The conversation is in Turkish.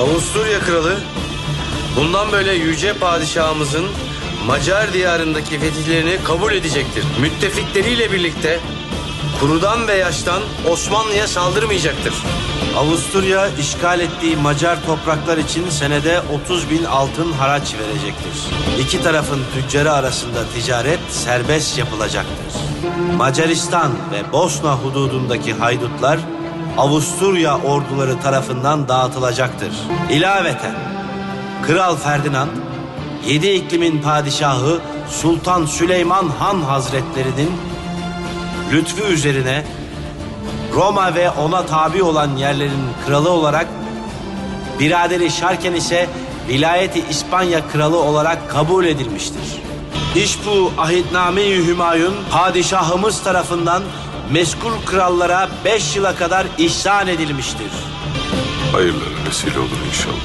Avusturya kralı bundan böyle yüce padişahımızın Macar diyarındaki fetihlerini kabul edecektir. Müttefikleriyle birlikte kurudan ve yaştan Osmanlı'ya saldırmayacaktır. Avusturya işgal ettiği Macar topraklar için senede 30 bin altın haraç verecektir. İki tarafın tüccarı arasında ticaret serbest yapılacaktır. Macaristan ve Bosna hududundaki haydutlar Avusturya orduları tarafından dağıtılacaktır. İlaveten Kral Ferdinand, yedi iklimin padişahı Sultan Süleyman Han Hazretlerinin lütfu üzerine Roma ve ona tabi olan yerlerin kralı olarak biraderi Şarken ise vilayeti İspanya kralı olarak kabul edilmiştir. İş bu ahitname-i Hümayun padişahımız tarafından meskul krallara beş yıla kadar ihsan edilmiştir. Hayırlara vesile olur inşallah.